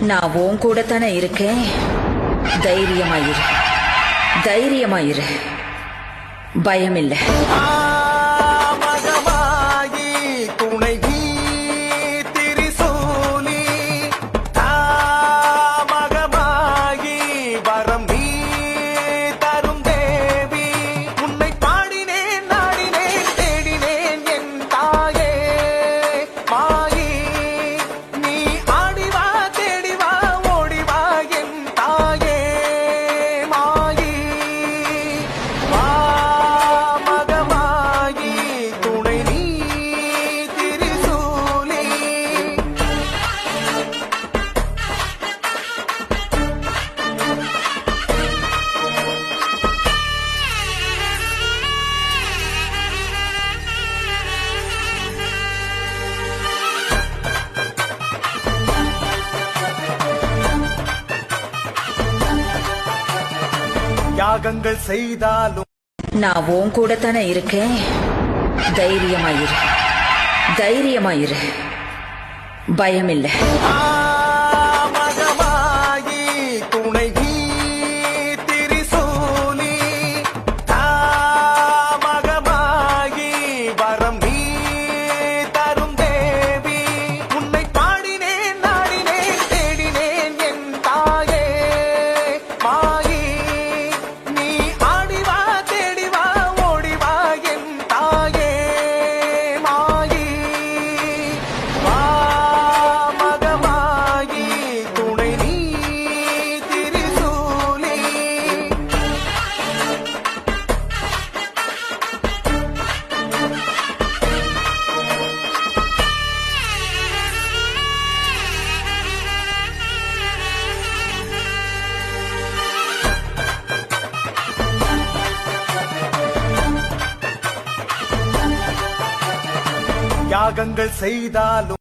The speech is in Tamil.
நான் உன் கூட தானே இருக்கேன். தைரியமாயிரு. தைரியமாயிரு. பயம் இல்லை யாகங்கள் செய்தாலும் நான் உன் கூட தானே இருக்கேன். தைரியமாயிரு. தைரியமாயிரு. பயம் இல்லை யாகங்கள் செய்தாலும்